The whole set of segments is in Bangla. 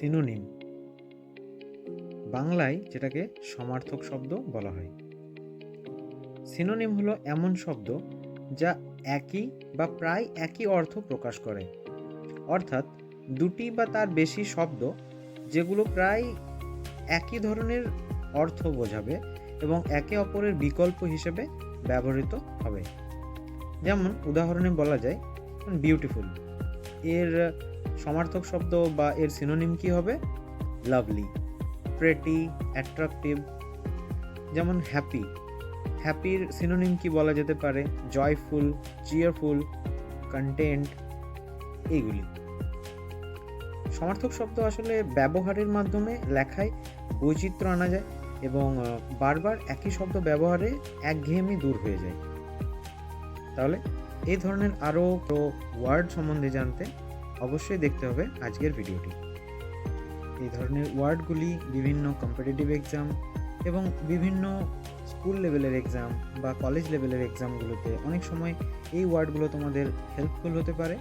সিনোনিম। বাংলায় যেটাকে সমার্থক শব্দ বলা হয়। সিনোনিম হলো এমন শব্দ যা একই বা প্রায় একই অর্থ প্রকাশ করে। অর্থাৎ দুটি বা তার বেশি শব্দ যেগুলো প্রায় একই ধরনের অর্থ বোঝাবে এবং একে অপরের বিকল্প হিসেবে ব্যবহৃত হবে। যেমন উদাহরণে বলা যায় বিউটিফুল এর সমার্থক শব্দ বা এর সিনোনিম কি হবে? লাভলি প্রেটি অ্যাট্রাকটিভ যেমন হ্যাপি হ্যাপির সিনোনিম কি বলা যেতে পারে? জয়ফুল চিয়ারফুল কন্টেন্ট এইগুলি সমার্থক শব্দ আসলে ব্যবহারের মাধ্যমে লেখায় বৈচিত্র্য আনা যায় এবং বারবার একই শব্দ ব্যবহারে একঘেয়েমি দূর হয়ে যায়। তাহলে এই ধরনের আরও ওয়ার্ড সম্বন্ধে জানতে অবশ্যই দেখতে হবে আজকের ভিডিওটি। এই ধরনের ওয়ার্ডগুলি বিভিন্ন কম্পিটিটিভ এক্সাম এবং বিভিন্ন স্কুল লেভেলের এক্সাম বা কলেজ লেভেলের এক্সামগুলোতে অনেক সময় এই ওয়ার্ডগুলো তোমাদের হেল্পফুল হতে পারে।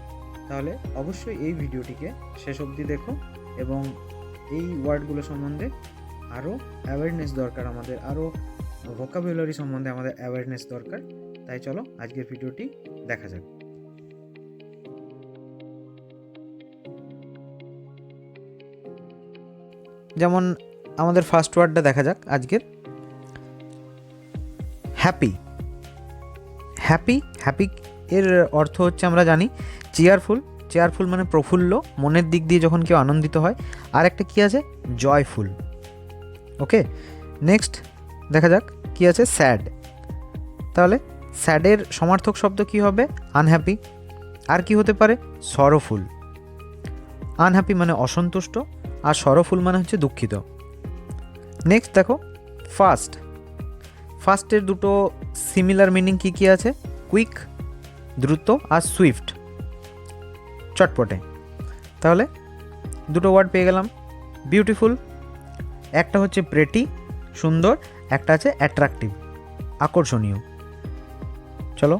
তাহলে অবশ্যই এই ভিডিওটিকে শেষ অবধি দেখো এবং এই ওয়ার্ডগুলো সম্বন্ধে আরও অ্যাওয়ারনেস দরকার আমাদের, আরও ভোকাবুলারি সম্বন্ধে আমাদের অ্যাওয়ারনেস দরকার। তাই চলো আজকের ভিডিওটি দেখা যাক। যেমন আমাদের ফার্স্ট ওয়ার্ডটা দেখা যাক আজকের। হ্যাপি হ্যাপি হ্যাপি এর অর্থ হচ্ছে আমরা জানি চেয়ারফুল চেয়ারফুল মানে প্রফুল্ল, মনের দিক দিয়ে যখন কেউ আনন্দিত হয়। আর একটা কী আছে? জয়ফুল ওকে নেক্সট দেখা যাক কী আছে? স্যাড তাহলে স্যাডের সমার্থক শব্দ কি হবে? আনহ্যাপি। আর কি হতে পারে? সরফুল। আনহ্যাপি মানে অসন্তুষ্ট, আর সরফুল মানে হচ্ছে দুঃখিত। নেক্সট দেখো ফাস্ট ফাস্টের দুটো সিমিলার মিনিং কি কি আছে? কুইক দ্রুত, আর সুইফট চটপটে। তাহলে দুটো ওয়ার্ড পেয়ে গেলাম। বিউটিফুল একটা হচ্ছে প্রেটি সুন্দর, একটা আছে অ্যাট্রাকটিভ আকর্ষণীয়। চলো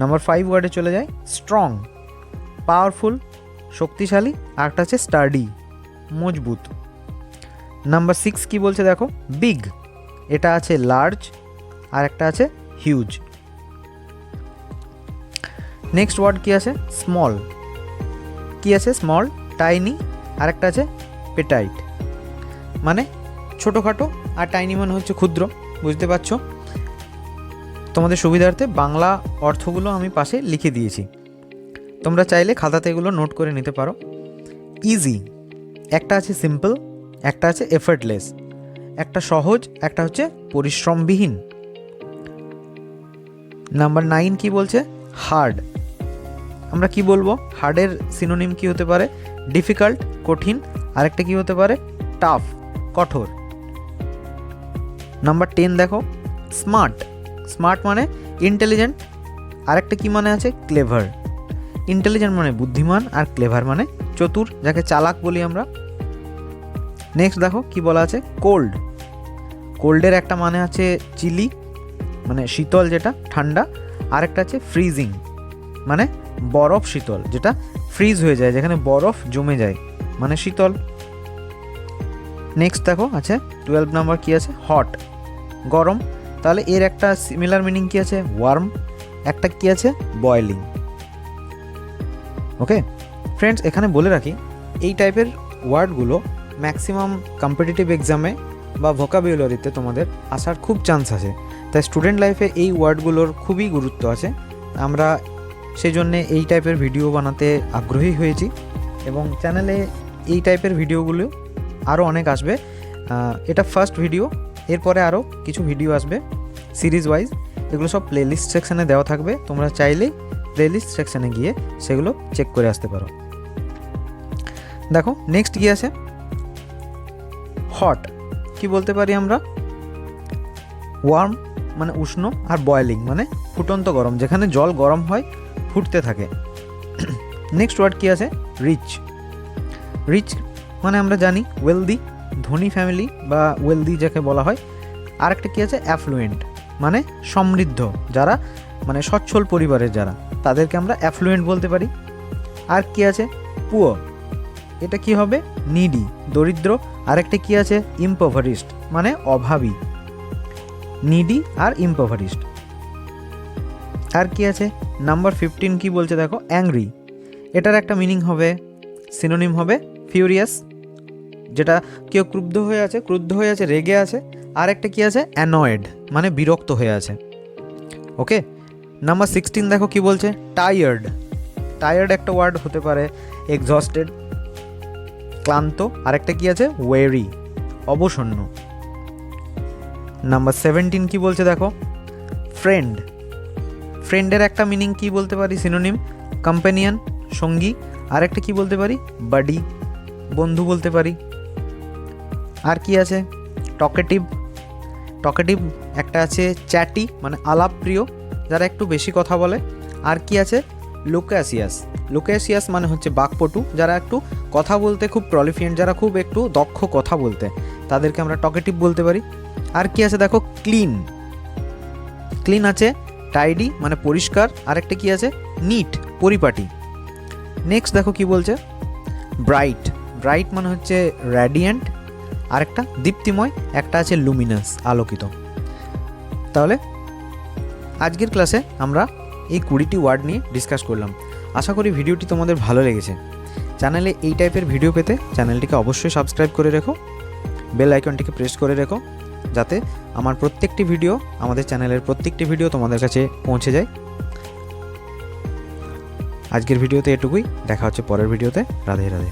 নাম্বার ফাইভ ওয়ার্ডে চলে যাই। স্ট্রং পাওয়ারফুল শক্তিশালী, আর একটা আছে স্টাডি মজবুত। নাম্বার সিক্স কি বলছে দেখো? বিগ এটা আছে লার্জ আর একটা আছে হিউজ নেক্সট ওয়ার্ড কি আছে? স্মল কি আছে? স্মল টাইনি আর একটা আছে পেটাইট মানে ছোটোখাটো আর টাইনি মানে হচ্ছে ক্ষুদ্র, বুঝতে পারছ? তোমাদের সুবিধার্থে বাংলা অর্থগুলো আমি পাশে লিখে দিয়েছি। তোমরা চাইলে খাতাতে এগুলো নোট করে নিতে পারো। ইজি একটা আছে সিম্পল একটা আছে এফার্টলেস একটা সহজ, একটা হচ্ছে পরিশ্রমবিহীন। নাম্বার নাইন কি বলছে? হার্ড আমরা কি বলব? হার্ডের সিনোনিম কি হতে পারে? ডিফিকাল্ট কঠিন। আরেকটা কি হতে পারে? টাফ কঠোর। নাম্বার টেন দেখো। স্মার্ট স্মার্ট মানে ইন্টেলিজেন্ট। আরেকটা কি মানে আছে? ক্লেভার। ইন্টেলিজেন্ট মানে বুদ্ধিমান আর ক্লেভার মানে চতুর, যাকে চালাক বলি আমরা। নেক্সট দেখো কি বলা আছে? কোল্ড। কোল্ডের একটা মানে আছে চিলি মানে শীতল যেটা, ঠান্ডা। আরেকটা আছে ফ্রিজিং মানে বরফ শীতল, যেটা ফ্রিজ হয়ে যায়, যেখানে বরফ জমে যায় মানে শীতল। নেক্সট দেখো আছে টুয়েলভ নাম্বার কি আছে? হট গরম। তাহলে এর একটা সিমিলার মিনিং কি আছে? ওয়ার্ম একটা কি আছে? বয়েলিং ওকে ফ্রেন্ডস এখানে বলে রাখি, এই টাইপের ওয়ার্ডগুলো ম্যাক্সিমাম কম্পিটিটিভ এক্সামে বা ভোকাবুলারিতে তোমাদের আসার খুব চান্স আছে। তাই স্টুডেন্ট লাইফে এই ওয়ার্ডগুলোর খুবই গুরুত্ব আছে। আমরা সেই জন্যে এই টাইপের ভিডিও বানাতে আগ্রহী হয়েছি এবং চ্যানেলে এই টাইপের ভিডিওগুলো আরও অনেক আসবে। এটা ফার্স্ট ভিডিও এরপরে আরও কিছু ভিডিও আসবে। সিরিজ ওয়াইজ এগুলো সব প্লেলিস্ট সেকশানে দেওয়া থাকবে। তোমরা চাইলেই প্লেলিস্ট সেকশানে গিয়ে সেগুলো চেক করে আসতে পারো। দেখো নেক্সট কি আছে? হট কি বলতে পারি আমরা? ওয়ার্ম মানে উষ্ণ আর বয়েলিং মানে ফুটন্ত গরম। যেখানে জল গরম হয়, ফুটতে থাকে। নেক্সট ওয়ার্ড কি আছে? রিচ রিচ মানে আমরা জানি ওয়েলদি ধনী ফ্যামিলি বা ওয়েলদি যাকে বলা হয়। আরেকটা কি আছে? অ্যাফ্লুয়েন্ট মানে সমৃদ্ধ, যারা মানে সচ্ছল পরিবারের যারা, তাদেরকে আমরা অ্যাফ্লুয়েন্ট বলতে পারি। আর কি আছে? পুয়ো। এটা কি হবে? নিডি দরিদ্র। আরেকটা কি আছে? ইম্পোভারিস্ট মানে অভাবী। নিডি আর ইম্পোভারিস্ট আর কি আছে? নাম্বার ফিফটিন কি বলছে দেখো? অ্যাংরি এটার একটা মিনিং হবে সিনোনিম হবে ফিউরিয়াস যেটা কেউ ক্রুদ্ধ হয়ে আছে, ক্রুদ্ধ হয়ে আছে, রেগে আছে। আর একটা কি আছে? অ্যানয়েড মানে বিরক্ত হয়ে আছে। ওকে নাম্বার সিক্সটিন দেখো কি বলছে? টায়ার্ড টায়ার্ড একটা ওয়ার্ড হতে পারে। এক্সস্টেড ক্লান্ত। আরেকটা কি আছে? ওয়েরি অবসন্ন। নাম্বার সেভেন্টিন কি বলছে দেখো? ফ্রেন্ড ফ্রেন্ডের একটা মিনিং কি বলতে পারি? সিনোনিম কম্পেনিয়ান সঙ্গী। আরেকটা কি বলতে পারি? বাডি বন্ধু বলতে পারি। আর কি আছে? টকেটিভ টকেটিভ একটা আছে চ্যাটি মানে আলাপপ্রিয়, যারা একটু বেশি কথা বলে। আর কি আছে? লোকাসিয়াস। লোকাসিয়াস মানে হচ্ছে বাকপটু, যারা একটু কথা বলতে খুব প্রলিফিয়েন্ট যারা খুব একটু দক্ষ কথা বলতে। তাদেরকে আমরা টকেটিভ বলতে পারি। আর কি আছে দেখো? ক্লিন। ক্লিন আছে টাইডি মানে পরিষ্কার। আরেকটা কি আছে? নিট, পরিপাটি। নেক্সট দেখো কি বলছে? ব্রাইট। ব্রাইট মানে হচ্ছে র্যাডিয়েন্ট আরেকটা দীপ্তিময়, একটা আছে লুমিনাস আলোকিত। তাহলে, আজকের ক্লাসে আমরা এই কুড়িটি ওয়ার্ড নিয়ে ডিসকাস করলাম। আশা করি ভিডিওটি তোমাদের ভালো লেগেছে। চ্যানেলে এই টাইপের ভিডিও পেতে চ্যানেলটিকে অবশ্যই সাবস্ক্রাইব করে রেখো বেল আইকনটিকে প্রেস করে রেখো, যাতে আমার প্রত্যেকটি ভিডিও আমাদের চ্যানেলের প্রত্যেকটি ভিডিও তোমাদের কাছে পৌঁছে যায়। আজকের ভিডিওতে এটুকুই, দেখা হচ্ছে পরের ভিডিওতে রাধে রাধে।